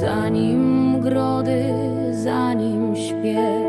zanim grody, zanim śpiew.